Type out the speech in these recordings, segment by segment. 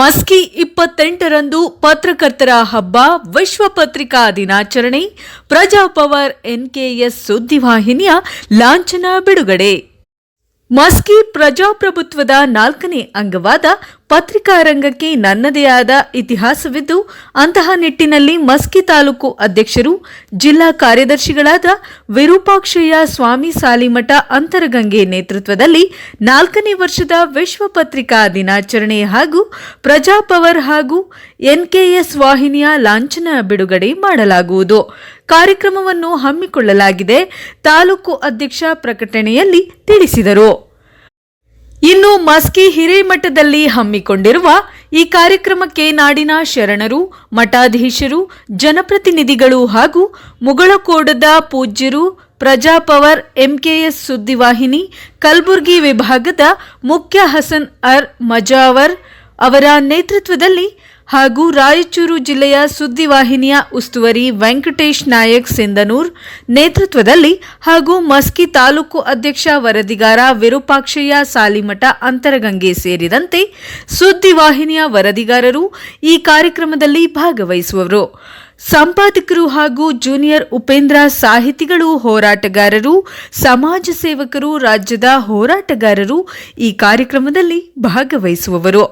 ಮಸ್ಕಿ ಇಪ್ಪತ್ತೆಂಟರಂದು ಪತ್ರಕರ್ತರ ಹಬ್ಬ, ವಿಶ್ವ ಪತ್ರಿಕಾ ದಿನಾಚರಣೆ ಪ್ರಜಾಪವರ್ ಎನ್ಕೆಎಸ್ ಸುದ್ದಿವಾಹಿನಿಯ ಲಾಂಛನ ಬಿಡುಗಡೆ. ಮಸ್ಕಿ ಪ್ರಜಾಪ್ರಭುತ್ವದ ನಾಲ್ಕನೇ ಅಂಗವಾದ ಪತ್ರಿಕಾ ರಂಗಕ್ಕೆ ನನ್ನದೇ ಆದ ಇತಿಹಾಸವಿದ್ದು, ಅಂತಹ ನಿಟ್ಟಿನಲ್ಲಿ ಮಸ್ಕಿ ತಾಲೂಕು ಅಧ್ಯಕ್ಷರು, ಜಿಲ್ಲಾ ಕಾರ್ಯದರ್ಶಿಗಳಾದ ವಿರೂಪಾಕ್ಷಯ್ಯ ಸ್ವಾಮಿ ಸಾಲಿಮಠ ಅಂತರಗಂಗೆ ನೇತೃತ್ವದಲ್ಲಿ ನಾಲ್ಕನೇ ವರ್ಷದ ವಿಶ್ವ ಪತ್ರಿಕಾ ದಿನಾಚರಣೆ ಹಾಗೂ ಪ್ರಜಾಪವರ್ ಹಾಗೂ ಎನ್ಕೆಎಸ್ ವಾಹಿನಿಯ ಲಾಂಛನ ಬಿಡುಗಡೆ ಮಾಡಲಾಗುವುದು. ಕಾರ್ಯಕ್ರಮವನ್ನು ಹಮ್ಮಿಕೊಳ್ಳಲಾಗಿದೆ, ತಾಲೂಕು ಅಧ್ಯಕ್ಷ ಪ್ರಕಟಣೆಯಲ್ಲಿ ತಿಳಿಸಿದರು. ಇನ್ನು ಮಸ್ಕಿ ಹಿರೇಮಠದಲ್ಲಿ ಹಮ್ಮಿಕೊಂಡಿರುವ ಈ ಕಾರ್ಯಕ್ರಮಕ್ಕೆ ನಾಡಿನ ಶರಣರು, ಮಠಾಧೀಶರು, ಜನಪ್ರತಿನಿಧಿಗಳು ಹಾಗೂ ಮುಗಳಕೋಡದ ಪೂಜ್ಯರು ಪ್ರಜಾಪವರ್ ಎಂಕೆಎಸ್ ಸುದ್ದಿವಾಹಿನಿ, ಕಲಬುರಗಿ ವಿಭಾಗದ ಮುಖ್ಯ ಹಸನ್ ಅರ್ ಮಜಾವರ್ ಅವರ ನೇತೃತ್ವದಲ್ಲಿ ಹಾಗೂ ರಾಯಚೂರು ಜಿಲ್ಲೆಯ ಸುದ್ದಿವಾಹಿನಿಯ ಉಸ್ತುವಾರಿ ವೆಂಕಟೇಶ್ ನಾಯಕ್ ಸಿಂಧನೂರ್ ನೇತೃತ್ವದಲ್ಲಿ ಹಾಗೂ ಮಸ್ಕಿ ತಾಲೂಕು ಅಧ್ಯಕ್ಷ ವರದಿಗಾರ ವಿರೂಪಾಕ್ಷಯ್ಯ ಸಾಲಿಮಠ ಅಂತರಗಂಗೆ ಸೇರಿದಂತೆ ಸುದ್ದಿವಾಹಿನಿಯ ವರದಿಗಾರರು ಈ ಕಾರ್ಯಕ್ರಮದಲ್ಲಿ ಭಾಗವಹಿಸುವರು. ಸಂಪಾದಕರು ಹಾಗೂ ಜೂನಿಯರ್ ಉಪೇಂದ್ರ ಸಾಹಿತಿಗಳು ಹೋರಾಟಗಾರರು, ಸಮಾಜ ಸೇವಕರು, ರಾಜ್ಯದ ಹೋರಾಟಗಾರರು ಈ ಕಾರ್ಯಕ್ರಮದಲ್ಲಿ ಭಾಗವಹಿಸುವವರು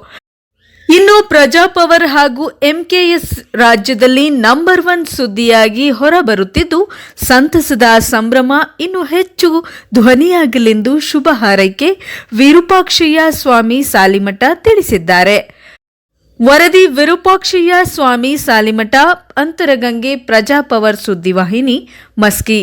ಇನ್ನು ಪ್ರಜಾಪವರ್ ಹಾಗೂ ಎಂಕೆಎಸ್ ರಾಜ್ಯದಲ್ಲಿ ನಂಬರ್ ಒನ್ ಸುದ್ದಿಯಾಗಿ ಹೊರಬರುತ್ತಿದ್ದು, ಸಂತಸದ ಸಂಭ್ರಮ ಇನ್ನು ಹೆಚ್ಚು ಧ್ವನಿಯಾಗಲೆಂದು ಶುಭ ಹಾರೈಕೆ ವಿರೂಪಾಕ್ಷಯ್ಯ ಸ್ವಾಮಿ ಸಾಲಿಮಠ ತಿಳಿಸಿದ್ದಾರೆ. ವರದಿ ವಿರೂಪಾಕ್ಷಯ್ಯ ಸ್ವಾಮಿ ಸಾಲಿಮಠ, ಅಂತರಗಂಗೆ ಪ್ರಜಾಪವರ್ ಸುದ್ದಿವಾಹಿನಿ ಮಸ್ಕಿ.